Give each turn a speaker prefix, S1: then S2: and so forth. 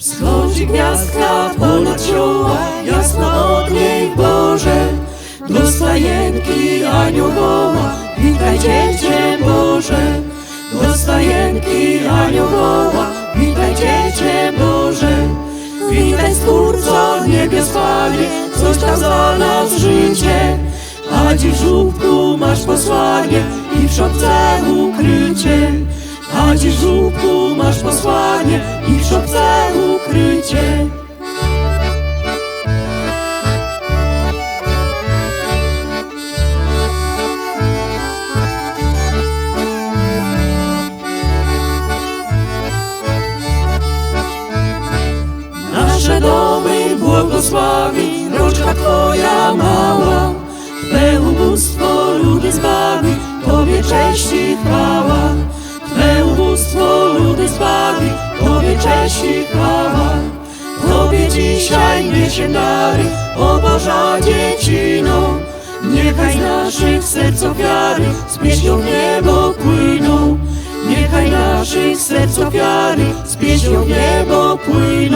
S1: Zachodzi gwiazdka ponad czoła, jasno od niej Boże. Do stajenki anioł woła, witaj Dziecię Boże. Do stajenki anioł woła, witaj Dziecię Boże. Witaj Stwórco niebios Panie, coś tam za nas życie. A dziś w żółtku masz posłanie i w szopce ukrycie. A dziś w żółtku masz posłanie błogosławi Rączka Twoja mała. Twe ubóstwo ludy zbawi Tobie cześć i chwała. Twe ubóstwo ludy zbawi Tobie cześć i chwała. Tobie dzisiaj niesie dary O dziecino Niechaj z naszych serc ofiary Z pieśnią w niebo płyną. Niechaj naszych serc ofiary Z pieśnią w niebo płyną